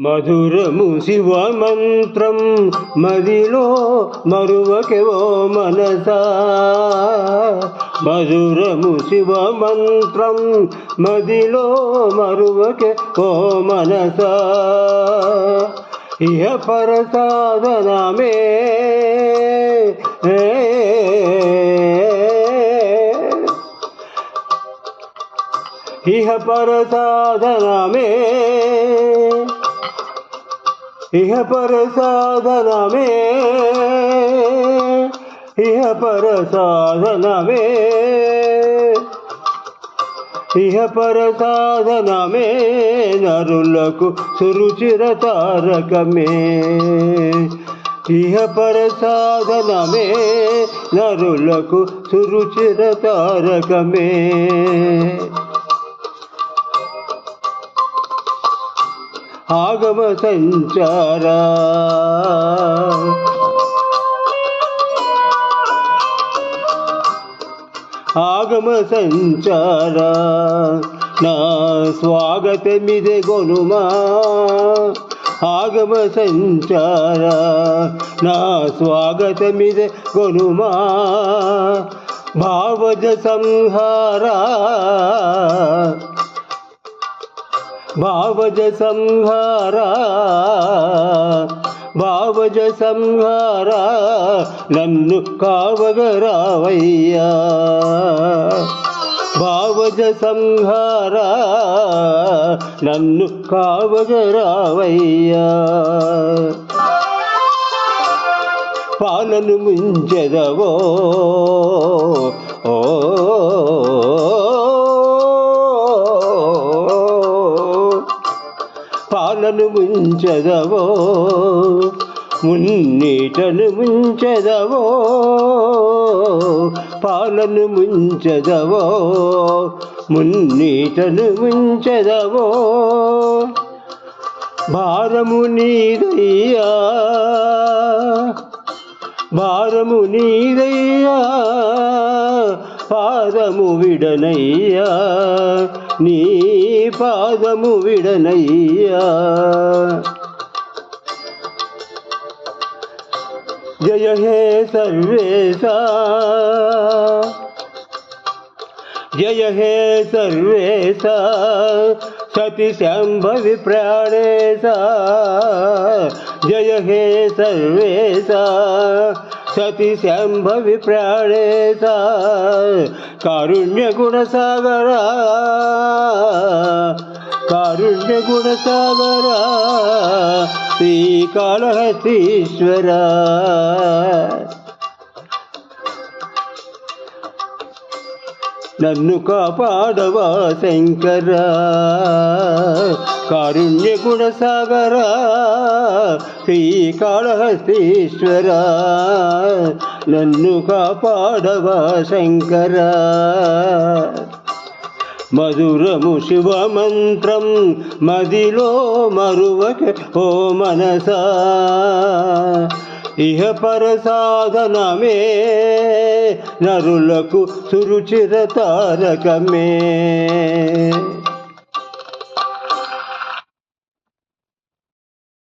మధురము శివ మంత్రం మదిలో మరువకెవో మనస. మధురము శివ మంత్రం మదిలో మరువకె ఓ మనస. ఇహ పర సాధనమే ఇహ పర సాధనమే ఇహ పర సాధనమే ఇహ పర సాధనమే ఇహ పర సాధనమే నరులకు సురుచిర తారకమే. ఇహ పర సాధనమే నరులకు సురుచిర తారకమే. ಆಗಮ ಸಂಚಾರ. ಆಗಮ ಸಂಚಾರ. ನಾ ಸ್ವಾಗತಮಿದೆ ಗೊನುಮ. ಆಗಮ ಸಂಚಾರ. ನಾ ಸ್ವಾಗತಮಿದೆ ಗೊನುಮ. ಭಾವಜ ಸಂಹಾರ. భావజ సంహారా భావజ సంహారా నన్ను కావగరావయ్యా. భావజ సంహారా నన్ను కావగరావయ్యా. పాలను ముంచెదవో ఓ పాలను ముంచెదవో మున్నీటను ముంచెదవో పాలను ముంచెదవో మున్నీటను ముంచెదవో. భారము నీదయ్యా భారము నీదయ్యా పాదము విడనయ్యా. నీ పాదము విడనయ్యా. జయ హే సర్వేశ. జయ హే సర్వేశ. సతి శంభవి ప్రాణేశ జయ హే సర్వేశ. సతి శంభవి ప్రాణేత కారుణ్య గుణ సాగరా కారుణ్య గుణ సాగరా శ్రీకాళహస్తీశ్వర. నన్ను కాపాడవా శంకర. కారుణ్య గుణ సాగర శ్రీకాళహస్తీశ్వర. నన్ను కాపాడవా శంకర. మధురము శివ మంత్రం మదిలో మరువక ఓ మనసా. ఇహ పర సాధనమే నరులకు సురుచిర తారకమే.